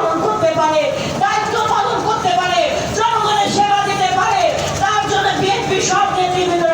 পালন করতে পারে, দায়িত্ব পালন করতে পারে, জনগণের সেবা দিতে পারে, তার জন্য বিএনপি সব নেতৃবৃন্দ